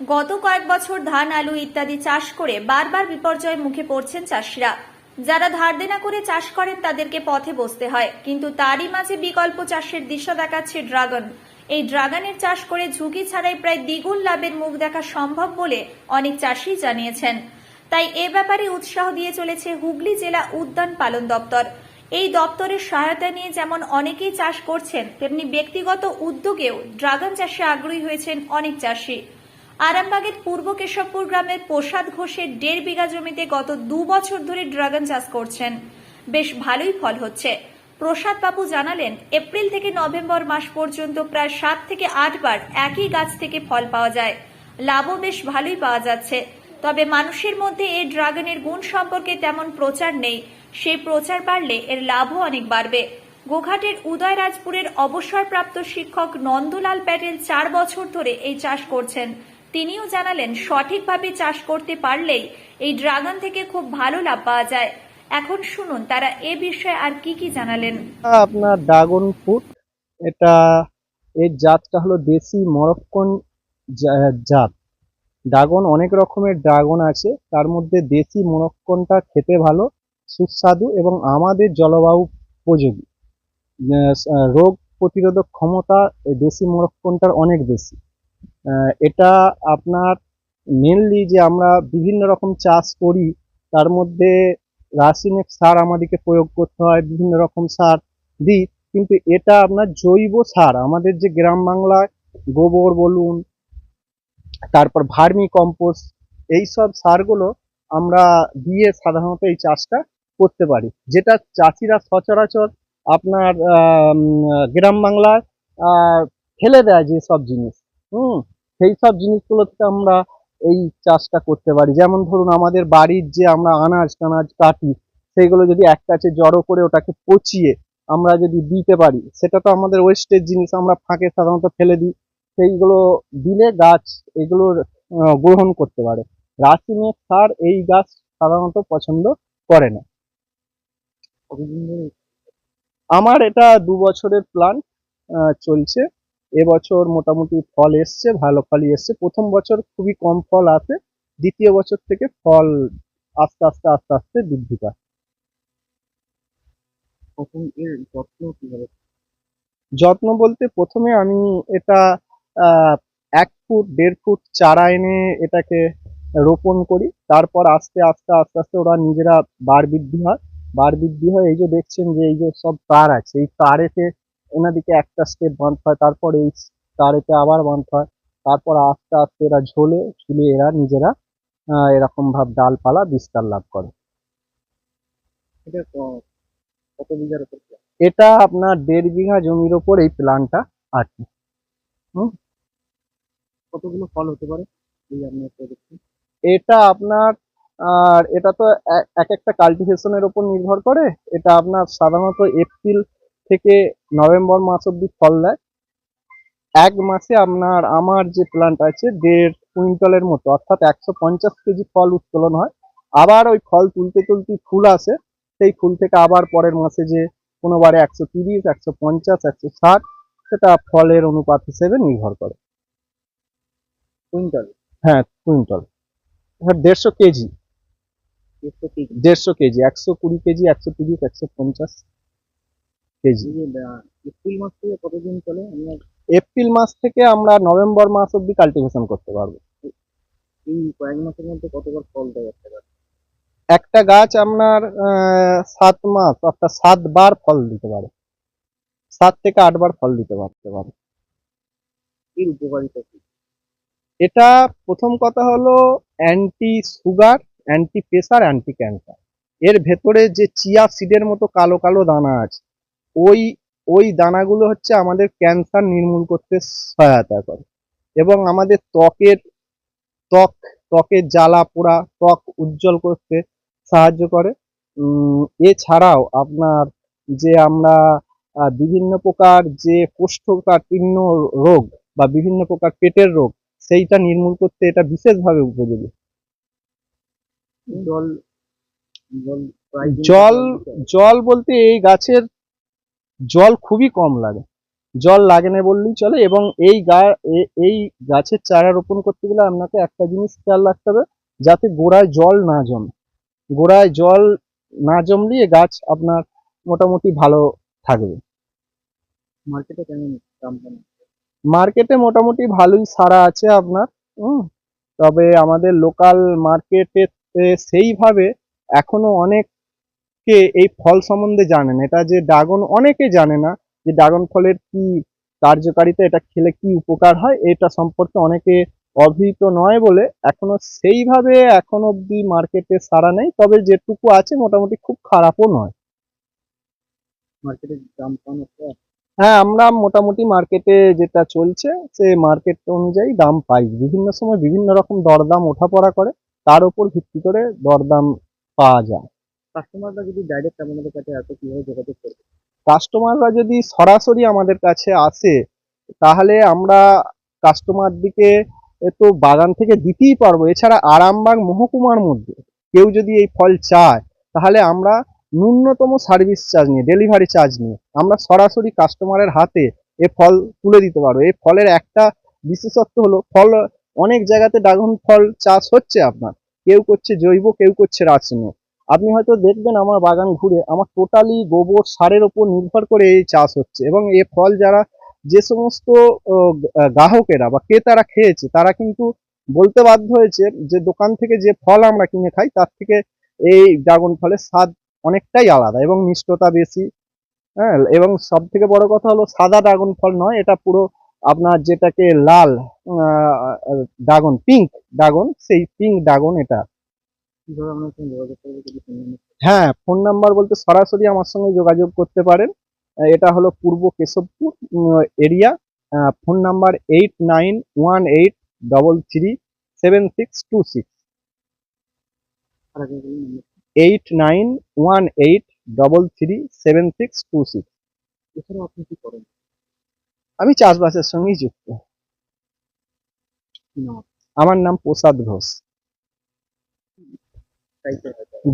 গত কয়েক বছর ধান, আলু ইত্যাদি চাষ করে বারবার বিপর্যয়ের মুখে পড়ছেন চাষিরা। যারা ধার দেনা করে চাষ করেন, তাদেরকে পথে বসতে হয়। কিন্তু তারই মাঝে বিকল্প চাষের দৃশ্য দেখাচ্ছে ড্রাগন। এই ড্রাগনের চাষ করে ঝুঁকি ছাড়াই প্রায় দ্বিগুণ লাভের মুখ দেখা সম্ভব বলে অনেক চাষি জানিয়েছেন। তাই এ ব্যাপারে উৎসাহ দিয়ে চলেছে হুগলি জেলা উদ্যান পালন দপ্তর। এই দপ্তরের সহায়তা নিয়ে যেমন অনেকেই চাষ করছেন, তেমনি ব্যক্তিগত উদ্যোগেও ড্রাগন চাষে আগ্রহী হয়েছেন অনেক চাষি। আরামবাগের পূর্ব কেশবপুর গ্রামের প্রসাদ ঘোষের দেড় বিঘা জমিতে গত দু বছর ধরে ড্রাগন চাষ করছেন। বেশ ভালোই ফল হচ্ছে। প্রসাদ বাবু জানালেন, এপ্রিল থেকে নভেম্বর মাস পর্যন্ত প্রায় সাত থেকে আটবার একই গাছ থেকে ফল পাওয়া যায়। লাভও বেশ ভালোই পাওয়া যাচ্ছে। তবে মানুষের মধ্যে এই ড্রাগনের গুণ সম্পর্কে তেমন প্রচার নেই। সেই প্রচার বাড়লে এর লাভও অনেক বাড়বে। গোঘাটের উদয়রাজপুরের অবসরপ্রাপ্ত শিক্ষক নন্দলাল প্যাটেল চার বছর ধরে এই চাষ করছেন। তিনিও জানালেন, সঠিকভাবে চাষ করতে পারলেই এই ড্রাগন থেকে খুব ভালো লাভ পাওয়া যায়। এখন শুনুন, তারা এ বিষয়ে আর কি কি জানালেন। আপনার ড্রাগন ফ্রুট। এটা, এর জাতটা হলো দেশি মরক্কন জাত। ড্রাগন, অনেক রকমের ড্রাগন আছে। তার মধ্যে দেশি মরক্কনটা খেতে ভালো, সুস্বাদু এবং আমাদের জলবায়ু উপযোগী। রোগ প্রতিরোধক ক্ষমতা দেশি মরক্কনটার অনেক বেশি। এটা আপনার মেনলি যে আমরা বিভিন্ন রকম চাষ করি, তার মধ্যে রাসায়নিক সার আমাদেরকে প্রয়োগ করতে হয়, বিভিন্ন রকম সার দিই। কিন্তু এটা আপনার জৈব সার, আমাদের যে গ্রাম বাংলায় গোবর বলুন, তারপর ভার্মি কম্পোস্ট, এইসব সারগুলো আমরা দিয়ে সাধারণত এই চাষটা করতে পারি। যেটা চাষিরা সচরাচর আপনার গ্রাম বাংলায় ফেলে দেয় যে সব জিনিস। হুম? সেই সব জিনিসগুলো থেকে আমরা এই চাষটা করতে পারি। যেমন ধরুন, আমাদের বাড়ির যে আমরা আনাজ টানাজ কাটি সেইগুলো যদি এক কাছে জড়ো করে ওটাকে পচিয়ে আমরা যদি দিতে পারি, সেটা তো আমাদের ওয়েস্টের জিনিস, আমরা ফাঁকে সাধারণত ফেলে দিই। সেইগুলো দিলে গাছ এগুলোর গ্রহণ করতে পারে। রাসায়নিক সার এই গাছ সাধারণত পছন্দ করে না। আমার এটা দু বছরের প্ল্যান চলছে। এবছর মোটামুটি ফল এসছে ভালো ফলই এসছে। প্রথম বছর খুবই কম ফল আসে দ্বিতীয় বছর থেকে ফল আস্তে আস্তে আস্তে আস্তে বৃদ্ধি পায়। এর যত্ন কীভাবে? যত্ন বলতে প্রথমে আমি এটা এক ফুট দেড় ফুট চারা এনে এটাকে রোপণ করি। তারপর আস্তে আস্তে আস্তে আস্তে ওরা নিজেরা বার বৃদ্ধি হয়। বার বৃদ্ধি হয় এই যে দেখছেন যে এই যে সব তার আছে এই তারেতে এনাদিকে একটা স্টেপ বাঁধতে হয় তারপর এই তারেতে আবার বাঁধতে হয় তারপর আস্তে আস্তে এরা ঝোলে ঝুলে এরা নিজেরা এরকম ভাব ডালপালা বিস্তার লাভ করে। এটা কত বিঘার উপর এটা আপনার দেড় বিঘা জমির ওপর এই প্ল্যানটা আছে কতগুলো ফল হতে পারে? এই আপনার এটা আপনার আর এটা তো এক একটা কাল্টিভেশনের উপর নির্ভর করে। এটা আপনার সাধারণত এপ্রিল থেকে নভেম্বর মাস অব্দি ফল দেয়। এক মাসে আপনার আমার যে প্ল্যান্ট আছে দেড় কুইন্টালের মতো অর্থাৎ একশো পঞ্চাশ কেজি ফল উত্তোলন হয়। আবার ওই ফল তুলতে তুলতে ফুল আসে। সেই ফুল থেকে আবার পরের মাসে যে কোনোবারে একশো তিরিশ একশো পঞ্চাশ একশো ষাট সেটা ফলের অনুপাত হিসেবে নির্ভর করে। কুইন্টাল? হ্যাঁ কুইন্টাল। হ্যাঁ দেড়শো কেজি। কেজি। দেড়শো কেজি একশো কুড়ি কেজি একশো তিরিশ একশো পঞ্চাশ। কেজি। এপ্রিল মাস থেকে কতদিন চলে? এপ্রিল মাস থেকে আমরা নভেম্বর মাস অব্দি কাল্টিভেশন করতে পারব। এই কয়েক মাসের মধ্যে কতবার ফল দেয় একটা গাছ? একটা গাছ আপনার সাত মাস অর্থাৎ সাতবার ফল দিতে পারে। সাত থেকে আটবার ফল দিতে পারতে পারে। এর উপকারিতা কি? এটা প্রথম কথা হলো anti sugar anti pressure anti cancer এর ভেতরে যে চিয়া সিডের মতো কালো কালো দানা আছে ওই ওই দানাগুলো হচ্ছে আমাদের ক্যান্সার নির্মূল করতে সহায়তা করে। এবং আমাদের ত্বকের ত্বক ত্বকের জ্বালা পোড়া ত্বক উজ্জ্বল করতে সাহায্য করে। এছাড়াও আপনার যে আমরা বিভিন্ন প্রকার যে কোষ্ঠকাঠিন্য রোগ বা বিভিন্ন প্রকার পেটের রোগ সেইটা নির্মূল করতে এটা বিশেষভাবে উপযোগী। জল জল জল জল বলতে এই গাছের জল খুবই কম লাগে। জল লাগে না বললেই চলে এবং এই গা এই গাছের চারা রোপণ করতে গেলে আপনাকে একটা জিনিস খেয়াল রাখতে হবে যাতে গোড়ায় জল না জমে। গোড়ায় জল না জমলে গাছ আপনার মোটামুটি ভালো থাকবে। মার্কেটে কেমন দাম মার্কেটে মোটামুটি ভালোই সারা আছে আপনার হুম। তবে আমাদের লোকাল মার্কেটে সেইভাবে এখনও অনেকে এই ফল সম্বন্ধে জানে না। এটা যে ড্রাগন অনেকে জানে না যে ড্রাগন ফলের কি কার্যকারিতা এটা খেলে কি উপকার হয় এটা সম্পর্কে অনেকে অভিহিত নয় বলে এখনও সেইভাবে এখন অবধি মার্কেটে সারা নেই। তবে যেটুকু আছে মোটামুটি খুব খারাপও নয়। মার্কেটের দাম কেমন হ্যাঁ আমরা মোটামুটি মার্কেটে যেটা চলছে সে মার্কেট অনুযায়ী দাম পাই। বিভিন্ন সময় বিভিন্ন রকম দরদাম ওঠাপড়া করে তার উপর ভিত্তি করে দরদাম পাওয়া যায়। কাস্টমাররা যদি ডাইরেক্ট আপনাদের কাছে আসে, কীভাবে যোগাযোগ করবে? কাস্টমাররা যদি সরাসরি আমাদের কাছে আসে, তাহলে আমরা কাস্টমার দিকে তো বাগান থেকে দিতেই পারব। এছাড়া আরামবাগ মহকুমার মধ্যে কেউ যদি এই ফল চায়, তাহলে আমরা ন্যূনতম সার্ভিস চার্জ নিয়ে ডেলিভারি চার্জ নিয়ে আমরা সরাসরি কাস্টমারের হাতে এ ফল তুলে দিতে পারব। এই ফলের একটা বিশেষত্ব হলো, ফল অনেক জায়গাতে ড্রাগন ফল চাষ হচ্ছে আপনার। কেউ করছে জৈব, কেউ করছে রাসায়নিক। আপনি হয়তো দেখবেন আমার বাগান ঘুরে আমার টোটালি গোবর সারের ওপর নির্ভর করে এই চাষ হচ্ছে এবং এ ফল যারা যে সমস্ত গ্রাহকেরা বা ক্রেতারা খেয়েছে, তারা কিন্তু বলতে বাধ্য হয়েছে যে দোকান থেকে যে ফল আমরা কিনে খাই, তার থেকে এই ড্রাগন ফলের স্বাদ অনেকটাই আলাদা এবং মিষ্টতা বেশি। হ্যাঁ এবং সব থেকে বড় কথা হলো সাদা ড্রাগন ফল নয়, এটা পুরো আপনার যেটাকে লাল ড্রাগন পিঙ্ক ড্রাগন, সেই পিঙ্ক ড্রাগন এটা। হ্যাঁ ফোন নাম্বার বলতে সরাসরি আমার সঙ্গে যোগাযোগ করতে পারেন। এটা হলো Purba Keshabpur area phone number eight nine one eight double three seven six two six. Eight nine one eight double three seven six two six. এছাড়াও আপনি কি করেন? আমি চাষবাসের সঙ্গেই যুক্ত। আমার নাম প্রসাদ ঘোষ।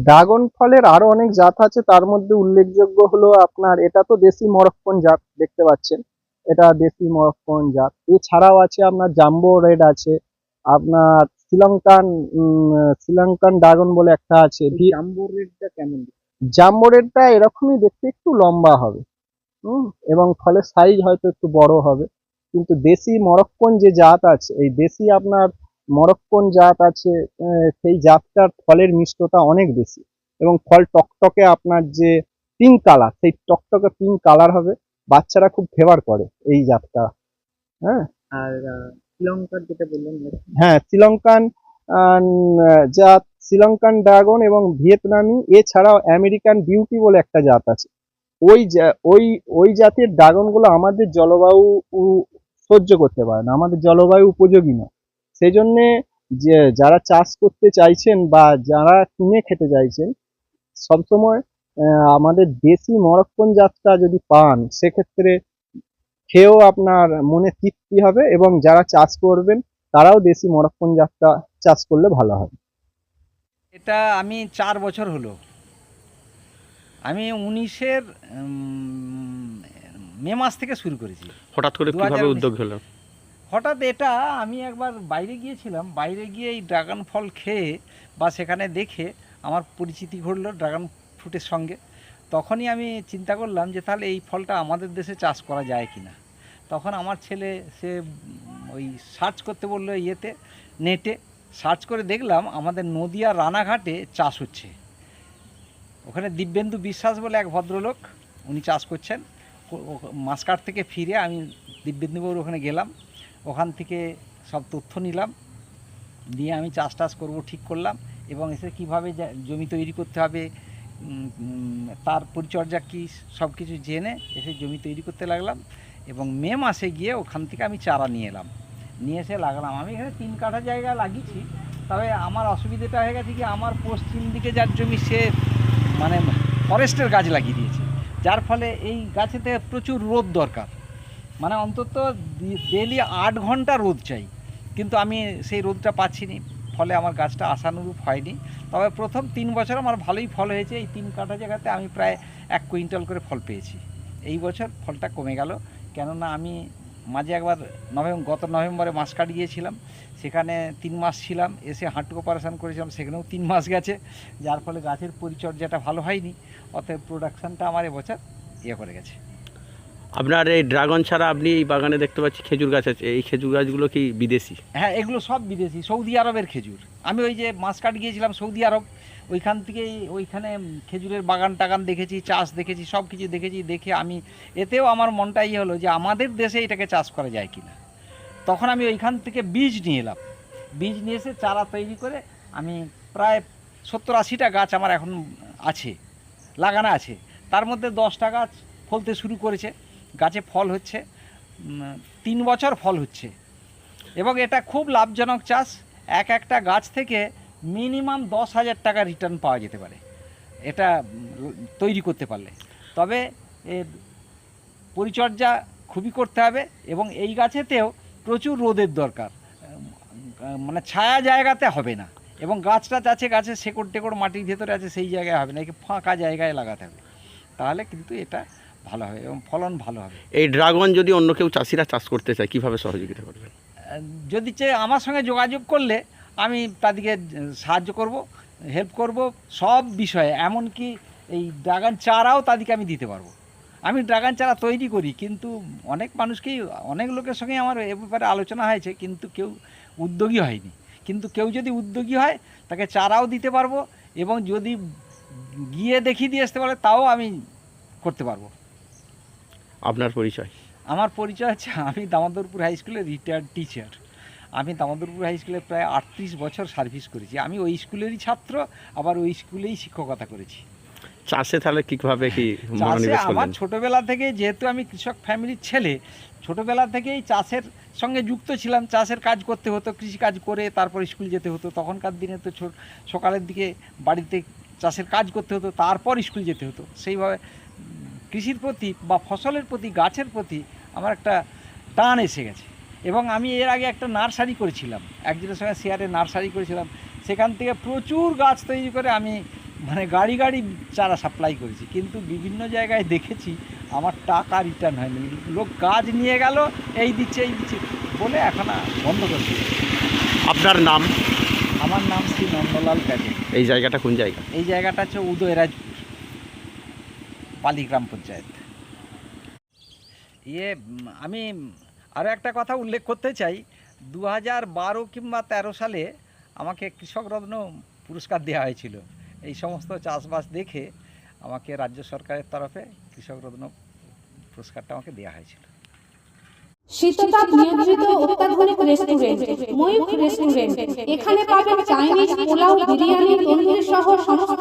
ড্রাগন ফলের আরও অনেক জাত আছে তার মধ্যে উল্লেখযোগ্য হলো আপনার এটা তো দেশি মরক্কন জাত দেখতে পাচ্ছেন। এটা দেশি মরক্কন জাত। এছাড়াও আছে আপনার জাম্বো রেড আছে আপনার শ্রীলঙ্কান শ্রীলঙ্কান ড্রাগন বলে একটা আছে। জাম্বো রেডটা কেমন? জাম্বো রেডটা এরকমই দেখতে একটু লম্বা হবে হুম এবং ফলের সাইজ হয়তো একটু বড় হবে। কিন্তু দেশি মরক্কন যে জাত আছে এই দেশি আপনার মরক্কন জাত আছে সেই জাতটার ফলের মিষ্টতা অনেক বেশি। এবং ফল টকটকে আপনার যে পিঙ্ক কালার সেই টকটকে পিঙ্ক কালার হবে বাচ্চারা খুব ফেভার করে এই জাতটা। হ্যাঁ? আর শ্রীলঙ্কার যেটা বললেন হ্যাঁ শ্রীলঙ্কান জাত শ্রীলঙ্কান ড্রাগন এবং ভিয়েতনামি এছাড়াও আমেরিকান বিউটি বলে একটা জাত আছে। ওই ওই ওই জাতের ড্রাগনগুলো আমাদের জলবায়ু সহ্য করতে পারে না আমাদের জলবায়ু উপযোগী না সেই জন্যে যে যারা চাষ করতে চাইছেন বা যারা কিনে খেতে চাইছেন সবসময় আহ, আমাদের দেশি মরক্কন জাতটা যদি পান সেক্ষেত্রে খেয়েও আপনার মনে তৃপ্তি হবে এবং যারা চাষ করবেন তারাও দেশি মরক্কন জাতটা চাষ করলে ভালো হয়। এটা আমি চার বছর হলো। আমি উনিশের মে মাস থেকে শুরু করেছি। হঠাৎ করে কীভাবে উদ্যোগ হলো? হঠাৎ এটা আমি একবার বাইরে গিয়েছিলাম, বাইরে গিয়ে এই ড্রাগন ফল খেয়ে বা সেখানে দেখে আমার পরিচিতি ঘটলো ড্রাগন ফ্রুটের সঙ্গে। তখনই আমি চিন্তা করলাম যে তাহলে এই ফলটা আমাদের দেশে চাষ করা যায় কি না তখন আমার ছেলে সে ওই সার্চ করতে বলল ইয়েতে নেটে সার্চ করে দেখলাম আমাদের নদিয়া রানাঘাটে চাষ হচ্ছে। ওখানে দিব্যেন্দু বিশ্বাস বলে এক ভদ্রলোক, উনি চাষ করছেন। মাসকাট থেকে ফিরে আমি দিব্যেন্দুবাবুর ওখানে গেলাম। ওখান থেকে সব তথ্য নিলাম। দিয়ে আমি চাষ টাস করব, ঠিক করলাম এবং এসে কীভাবে জমি তৈরি করতে হবে তার পরিচর্যা কী, সব কিছু জেনে এসে জমি তৈরি করতে লাগলাম এবং মে মাসে গিয়ে ওখান থেকে আমি চারা নিয়ে এলাম। নিয়ে এসে লাগালাম। আমি এখানে তিন কাঠা জায়গা লাগিয়েছি, তবে আমার অসুবিধাটা হয়ে গেছে কি, আমার পশ্চিম দিকে যার জমি সে মানে ফরেস্টের গাছ লাগিয়ে দিয়েছে। যার ফলে এই গাছেতে প্রচুর রোদ দরকার। মানে অন্তত ডেলি আট ঘণ্টা রোদ চাই। কিন্তু আমি সেই রোদটা পাচ্ছি নি ফলে আমার গাছটা আশানুরূপ হয়নি। তবে প্রথম তিন বছর আমার ভালোই ফল হয়েছে। এই তিন কাঠা জায়গাতে আমি প্রায় এক কুইন্টাল করে ফল পেয়েছি। এই বছর ফলটা কমে গেল। কেননা আমি মাঝে একবার নভেম্বর গত নভেম্বরে মাস কাট গিয়েছিলাম সেখানে তিন মাস ছিলাম, এসে হাঁটু অপারেশন করেছিলাম, সেখানেও তিন মাস গেছে। যার ফলে গাছের পরিচর্যাটা ভালো হয়নি। অতএব প্রোডাকশানটা আমার এবছর ইয়ে করে গেছে। আপনার এই ড্রাগন ছাড়া আপনি এই বাগানে দেখতে পাচ্ছি খেজুর গাছ আছে। এই খেজুর গাছগুলো কি বিদেশি? হ্যাঁ এগুলো সব বিদেশি, সৌদি আরবের খেজুর। আমি ওই যে মাসকাট গিয়েছিলাম সৌদি আরব, ওইখান থেকেই ওইখানে খেজুরের বাগান টাগান দেখেছি, চাষ দেখেছি, সব কিছু দেখেছি, দেখে আমি, এতেও আমার মনটা ইয়ে হলো যে আমাদের দেশে এটাকে চাষ করা যায় কিনা। তখন আমি ওইখান থেকে বীজ নিয়ে এলাম। বীজ নিয়ে এসে চারা তৈরি করে আমি প্রায় সত্তর আশিটা গাছ আমার এখন আছে, লাগানো আছে। তার মধ্যে দশটা গাছ ফলতে শুরু করেছে। গাছে ফল হচ্ছে তিন বছর ফল হচ্ছে। এবং এটা খুব লাভজনক চাষ, এক একটা গাছ থেকে মিনিমাম দশ হাজার টাকা রিটার্ন পাওয়া যেতে পারে, এটা তৈরি করতে পারলে। তবে এর পরিচর্যা খুবই করতে হবে এবং এই গাছেতেও প্রচুর রোদের দরকার মানে ছায়া জায়গাতে হবে না এবং গাছটা আছে গাছে শেকড় টেকড় মাটির ভেতরে আছে সেই জায়গায় হবে না, একে ফাঁকা জায়গায় লাগাতে হবে। তাহলে কিন্তু এটা ভালো হবে এবং ফলন ভালো হবে। এই ড্রাগন যদি অন্য কেউ চাষিরা চাষ করতে চায় কীভাবে সহযোগিতা করবেন যদি চেয়ে আমার সঙ্গে যোগাযোগ করলে আমি তাদেরকে সাহায্য করব হেল্প করব সব বিষয়ে। এমনকি এই ড্রাগন চারাও তাদেরকে আমি দিতে পারব। আমি ড্রাগন চারা তৈরি করি কিন্তু অনেক মানুষকেই অনেক লোকের সঙ্গে আমার এ ব্যাপারে আলোচনা হয়েছে কিন্তু কেউ উদ্যোগী হয়নি। কিন্তু কেউ যদি উদ্যোগী হয় তাকে চারাও দিতে পারব এবং যদি গিয়ে দেখিয়ে দিয়ে আসতে পারে তাও আমি করতে পারব। আপনার পরিচয়? আমার পরিচয় হচ্ছে আমি দামোদরপুর হাই স্কুলের রিটায়ার্ড টিচার আমি দামোদরপুর হাই স্কুলে প্রায় আটত্রিশ বছর সার্ভিস করেছি। আমি ওই স্কুলেরই ছাত্র আবার ওই স্কুলেই শিক্ষকতা করেছি। চাষে তাহলে কীভাবে কি চাষে আমার ছোটবেলা থেকে যেহেতু আমি কৃষক ফ্যামিলির ছেলে ছোটবেলা থেকেই চাষের সঙ্গে যুক্ত ছিলাম। চাষের কাজ করতে হতো কৃষি কাজ করে তারপর স্কুল যেতে হতো। তখনকার দিনে তো সকালের দিকে বাড়িতে চাষের কাজ করতে হতো তারপর স্কুল যেতে হতো। সেইভাবে কৃষির প্রতি বা ফসলের প্রতি গাছের প্রতি আমার একটা টান এসে গেছে। এবং আমি এর আগে একটা নার্সারি করেছিলাম একজনের সঙ্গে শেয়ারে নার্সারি করেছিলাম। সেখান থেকে প্রচুর গাছ তৈরি করে আমি মানে গাড়ি গাড়ি চারা সাপ্লাই করেছি। কিন্তু বিভিন্ন জায়গায় দেখেছি আমার টাকা রিটার্ন হয়নি। লোক গাছ নিয়ে গেল এই দিচ্ছে এই দিচ্ছে বলে এখন বন্ধ করে দিয়েছে। আপনার নাম? আমার নাম শ্রী নন্দলাল প্যাটেল। এই জায়গাটা কোন জায়গা? এই জায়গাটা হচ্ছে উদয়রাজপুর। পালিগ্রাম পঞ্চায়েত। ইয়ে আমি আরও একটা কথা উল্লেখ করতে চাই। দু হাজার বারো কিংবা তেরো সালে আমাকে কৃষক রত্ন পুরস্কার দেওয়া হয়েছিল। এই সমস্ত চাষবাস দেখে আমাকে রাজ্য সরকারের তরফে কৃষক রত্ন পুরস্কারটা আমাকে দেওয়া হয়েছিল। শীততাপ নিয়ন্ত্রিত অত্যাধুনিক রেস্টুরেন্ট ময়ূখ রেস্টুরেন্ট এখানে পাবেন চাইনিজ পোলাও, বিরিয়ানি, তন্দুরি সহ সমস্ত